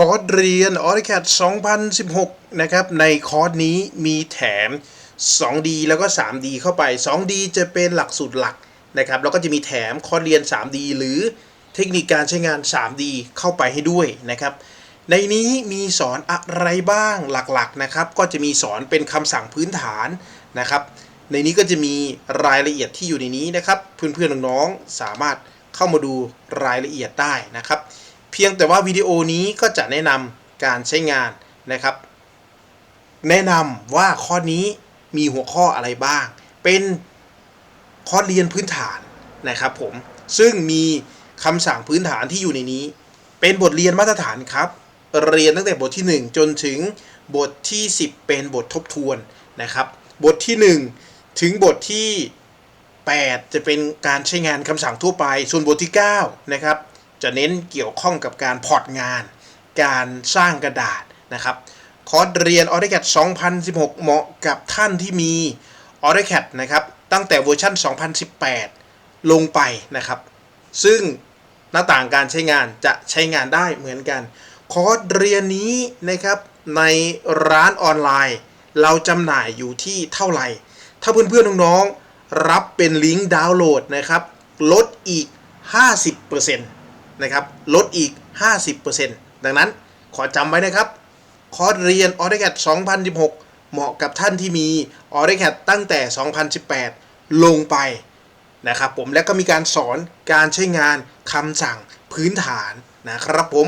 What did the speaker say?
คอร์สเรียน AutoCAD 2016 นะครับ ในคอร์สนี้มีแถม 2D แล้วก็ 3D เข้าไป 2D จะเป็นหลักสูตรหลักนะครับ แล้วก็จะมีแถมคอร์สเรียน 3D หรือเทคนิคการใช้งาน 3D เข้าไปให้ด้วยนะครับ ในนี้มีสอนอะไรบ้างหลักๆนะครับ ก็จะมีสอนเป็นคำสั่งพื้นฐานนะครับ ในนี้ก็จะมีรายละเอียดที่อยู่ในนี้นะครับ เพื่อนๆน้องๆสามารถเข้ามาดูรายละเอียดได้นะครับ พียงแต่ว่าวิดีโอนี้ก็จะแนะนำการใช้งานนะครับ แนะนำว่าข้อนี้มีหัวข้ออะไรบ้าง เป็นคอร์สเรียนพื้นฐานนะครับผมซึ่งมีคำสั่งพื้นฐานที่อยู่ในนี้ เป็นบทเรียนมาตรฐานครับ เรียนตั้งแต่บทที่ 1 จนถึงบทที่ 10 เป็นบททบทวนนะครับ บทที่ 1 ถึงบทที่ 8 จะเป็นการใช้งานคำสั่งทั่วไป ส่วนบทที่ 9 นะครับ จะเน้นเกี่ยวข้องกับการพอร์ตงาน การสร้างกระดาษนะครับ คอร์สเรียน AutoCAD 2016 เหมาะกับท่านที่มี AutoCAD นะครับ ตั้งแต่เวอร์ชัน2018 ลงไปนะครับ ซึ่งหน้าต่างการใช้งานจะใช้งานได้เหมือนกัน คอร์สเรียนนี้นะครับในร้านออนไลน์ เราจำหน่ายอยู่ที่เท่าไหร่ ถ้าเพื่อนๆน้องๆรับเป็นลิงก์ดาวน์โหลดนะครับ ลดอีก 50% นะครับลดอีก 50%ดังนั้นขอจำไว้นะครับ คอร์สเรียน AutoCAD 2016 เหมาะกับท่านที่มี AutoCAD ตั้งแต่ 2018 ลงไปนะครับผมและก็มีการสอนการใช้งานคำสั่งพื้นฐานนะครับผม